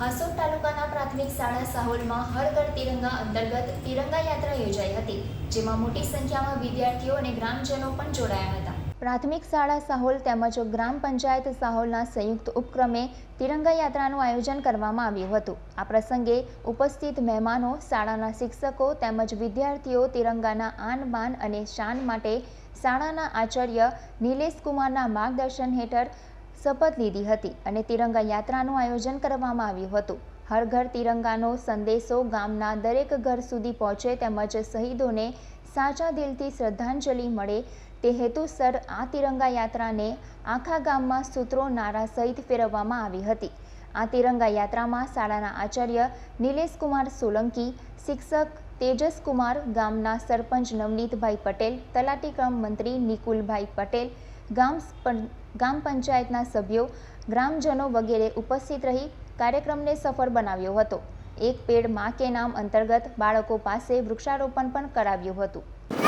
હાસોદ તાલુકાના પ્રાથમિક શાળા સાહોલમાં હર ઘર તિરંગા અંતર્ગત તિરંગા યાત્રા યોજાઈ હતી, જેમાં મોટી સંખ્યામાં વિદ્યાર્થીઓ અને ગ્રામજનો પણ જોડાયા હતા. પ્રાથમિક શાળા સાહોલ તેમજ ગ્રામ પંચાયત સાહોલના સંયુક્ત ઉપક્રમે તિરંગા યાત્રાનું આયોજન કરવામાં આવ્યું હતું. આ પ્રસંગે ઉપસ્થિત મહેમાનો, શાળાના શિક્ષકો તેમજ વિદ્યાર્થીઓ તિરંગાના આન બાન અને શાન માટે શાળાના આચાર્ય નિલેશ કુમારના માર્ગદર્શન હેઠળ શપથ લીધી હતી અને તિરંગા યાત્રાનું આયોજન કરવામાં આવ્યું હતું. હર ઘર તિરંગાનો સંદેશો ગામના દરેક ઘર સુધી પહોંચે તેમજ શહીદોને સાચા દિલથી શ્રદ્ધાંજલિ મળે તે હેતુસર આ તિરંગા યાત્રાને આખા ગામમાં સૂત્રો નારા સહિત ફેરવવામાં આવી હતી. આ તિરંગા યાત્રામાં શાળાના આચાર્ય નિલેશકુમાર સોલંકી, શિક્ષક તેજસકુમાર, ગામના સરપંચ નવનીતભાઈ પટેલ, તલાટી ક્રમ મંત્રી નિકુલભાઈ પટેલ ગામ ગ્રામ પંચાયતના સભ્યો, ગ્રામજનો વગેરે ઉપસ્થિત રહી કાર્યક્રમને સફળ બનાવ્યો હતો. એક પેડ મા કે નામ અંતર્ગત બાળકો પાસે વૃક્ષારોપણ પણ કરાવ્યું હતું.